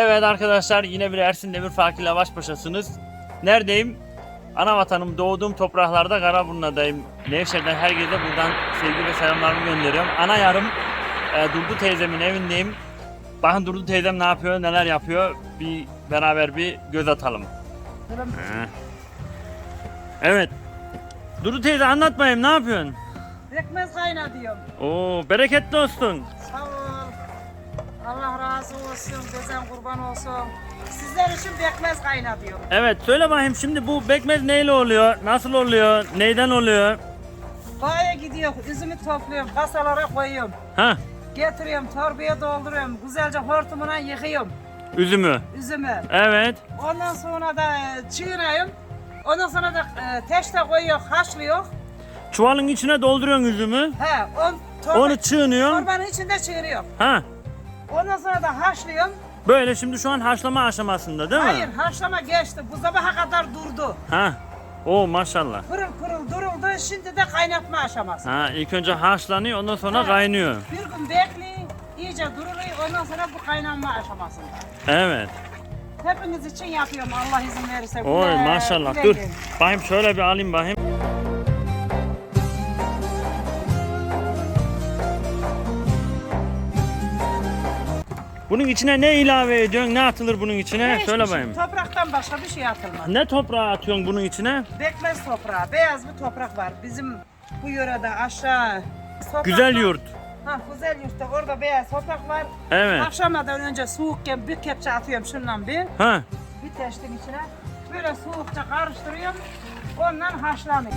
Evet arkadaşlar yine bir Ersin Demir Fakir ile baş başasınız. Neredeyim? Ana vatanım doğduğum topraklarda Karaburun'dayım. Nevşehir'den herkese buradan sevgi ve selamlarımı gönderiyorum. Ana yarım e, Durdu teyzemin evindeyim. Bakın Durdu teyzem ne yapıyor, neler yapıyor. Bir beraber bir göz atalım. Evet. Durdu teyze anlat bakayım ne yapıyorsun? Pekmez kayna diyorum. Oo bereketli olsun. Allah razı olsun. Gezen kurban olsun. Sizler için pekmez kayna diyorum. Evet söyle bakayım şimdi bu bekmez neyle oluyor? Nasıl oluyor? Neyden oluyor? Bağa gidiyor. Üzümü topluyorum. Kasalara koyuyorum. Ha Getiriyorum. Torbaya dolduruyorum. Güzelce hortumuna yıkıyorum. üzümü. Üzümü. Evet. Ondan sonra da e, çiğniyorum. Ondan sonra da e, teşte koyuyor, haşlıyor. Çuvalın içine dolduruyorsun üzümü. He, on, torba, Onu çiğniyorsun. torbanın içinde çiğniyor. Ha. Ondan sonra da haşlıyorum. Böyle şimdi şu an haşlama aşamasında değil mi? Hayır, haşlama geçti. Bu sabaha kadar durdu. Ha. Oo maşallah. Pırıl pırıl duruldu. Şimdi de kaynatma aşaması. Ha ilk önce haşlanıyor ondan sonra Ha. kaynıyor. Bir gün bekleyin, iyice duruluyor. Ondan sonra bu kaynanma aşamasında. Evet. Hepiniz için yapıyorum Allah izin verirse. Oy maşallah. Dur. Bakayım şöyle bir alayım bakayım. Bunun içine ne ilave ediyorsun? Ne atılır bunun içine? Hiçbir Söyle şey, bakayım. Topraktan başka bir şey atılmaz. Ne toprağı atıyorsun bunun içine? Bekmez toprağı, beyaz bir toprak var. Bizim bu yörede aşağı. Toprak Güzel yurt. Ha güzel yurtta orada beyaz toprak var. Evet. Akşamadan önce soğukken bir kepçe atıyorum şundan bir. Ha. Bir teştin içine. Böyle soğukça karıştırıyorum. Ondan haşlanıyor.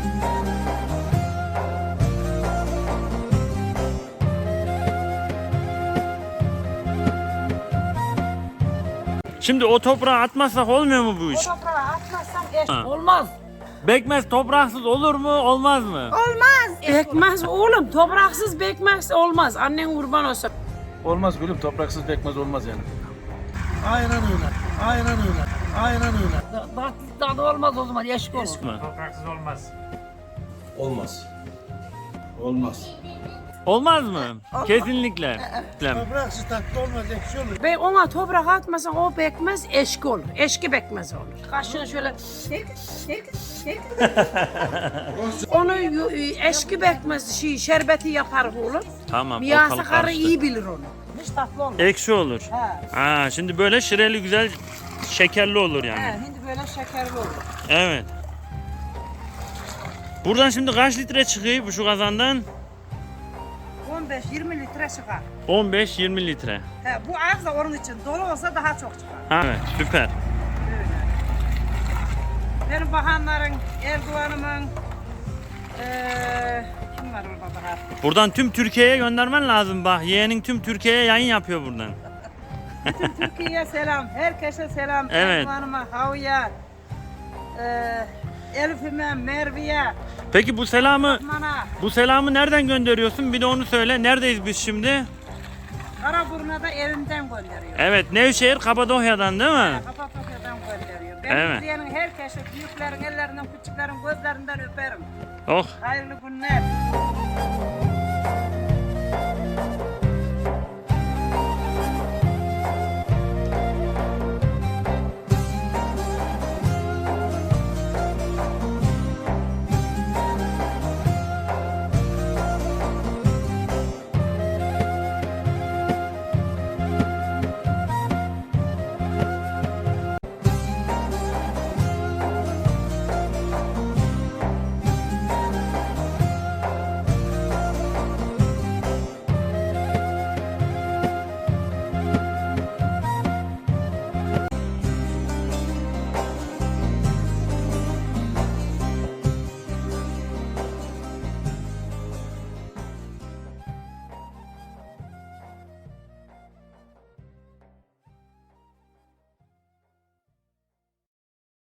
Şimdi o toprağı atmazsak olmuyor mu bu O iş? toprağı atmazsam eş Ha. olmaz. Bekmez topraksız olur mu olmaz mı? Olmaz. Bekmez oğlum. Topraksız bekmez olmaz. Annen kurban olsun. Olmaz gülüm topraksız pekmez olmaz yani. Aynen öyle. Aynen öyle. Aynen öyle. Tadı, tadı olmaz o zaman eşik olur. Mı? Olmaz. Olmaz. Olmaz mı? Kesinlikle. Topraksız tatlı olmaz ekşi olur. Be ona toprak atmasan o bekmez eşki olur. Eşki bekmez olur. Kaşığı şöyle onu yu- eşki bekmez şey şerbeti yapar oğlum. Tamam. Miyasa ortalık karı karıştı. iyi bilir onu. Hiç tatlı olmaz. Ekşi olur. He. Ha, şimdi böyle şireli güzel şekerli olur yani. He, şimdi böyle şekerli olur. Evet. Buradan şimdi kaç litre çıkıyor bu şu kazandan? 15-20 litre çıkar. 15-20 litre. He, bu az da onun için dolu olsa daha çok çıkar. Ha, evet, süper. Öyle. Benim bakanların, Erdoğan'ımın, eee kim var orada daha? Buradan tüm Türkiye'ye göndermen lazım bak. Yeğenin tüm Türkiye'ye yayın yapıyor buradan. Türkiye'ye selam, herkese selam. Evet. Erdoğan'ıma, Havya, eee Elif'ime, Merve'ye, Peki bu selamı Osman'a, bu selamı nereden gönderiyorsun? Bir de onu söyle. Neredeyiz biz şimdi? Karaburun'a da evimden gönderiyor. Evet, Nevşehir Kapadokya'dan değil mi? Kapadokya'dan gönderiyor. Ben Evet. izleyenin herkese, büyüklerin ellerinden, küçüklerin gözlerinden öperim. Oh. Hayırlı günler.